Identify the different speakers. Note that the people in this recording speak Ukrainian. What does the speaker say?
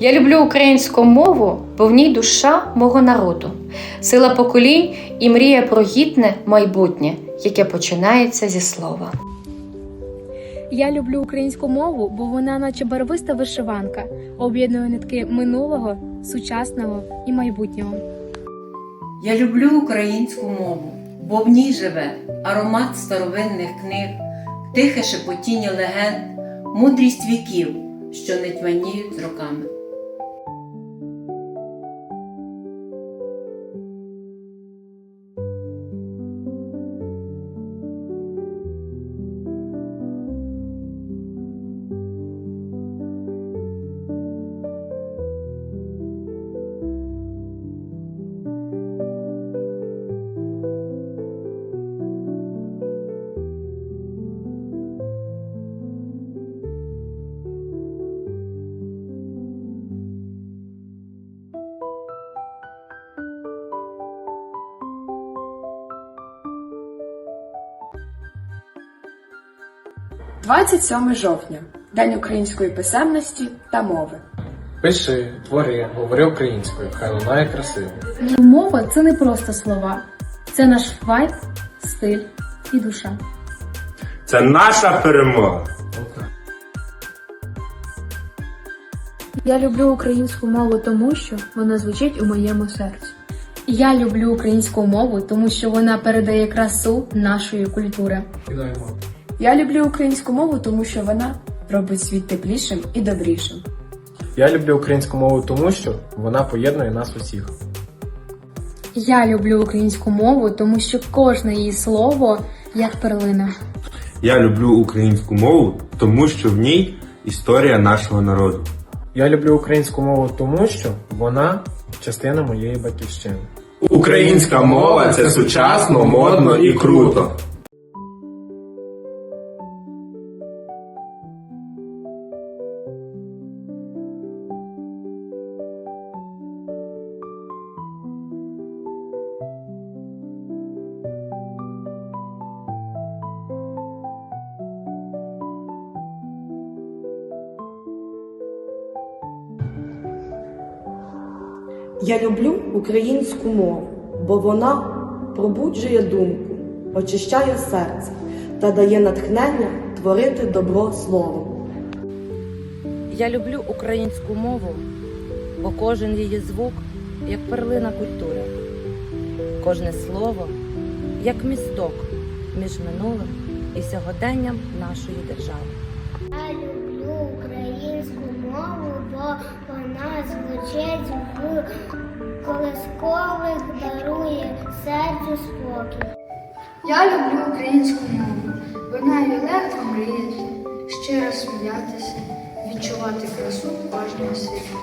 Speaker 1: Я люблю українську мову, бо в ній душа мого народу, сила поколінь і мрія про гідне майбутнє, яке починається зі слова.
Speaker 2: Я люблю українську мову, бо вона, наче барвиста вишиванка, об'єднує нитки минулого, сучасного і майбутнього.
Speaker 3: Я люблю українську мову, бо в ній живе аромат старовинних книг, тихе шепотіння легенд, мудрість віків, що не тьмяніють з роками.
Speaker 4: – 27 жовтня День української писемності та мови.
Speaker 5: Пиши, твори, говори українською, хай лунає красиво.
Speaker 2: Мова це не просто слова, це наш вайб, стиль і душа.
Speaker 6: Це наша перемога.
Speaker 2: Я люблю українську мову тому, що вона звучить у моєму серці. Я люблю українську мову, тому що вона передає красу нашої культури.
Speaker 5: Кидаємо.
Speaker 4: Я люблю українську мову, тому що вона робить світ теплішим і добрішим.
Speaker 5: Я люблю українську мову тому, що вона поєднує нас усіх.
Speaker 2: Я люблю українську мову, тому що кожне її слово як перлина.
Speaker 6: Я люблю українську мову, тому що в ній історія нашого народу.
Speaker 5: Я люблю українську мову тому, що вона частина моєї батьківщини.
Speaker 6: Українська мова це сучасно, модно і круто.
Speaker 7: Я люблю українську мову, бо вона пробуджує думку, очищає серце та дає натхнення творити добро словом.
Speaker 8: Я люблю українську мову, бо кожен її звук як перлина культури, кожне слово як місток між минулим і сьогоденням нашої держави.
Speaker 9: Я люблю українську мову, бо вона звучить колискових, дарує серцю спокій.
Speaker 10: Я люблю українську мову. Вона є легко мріяти, щиро сміятися, відчувати красу кожного світу.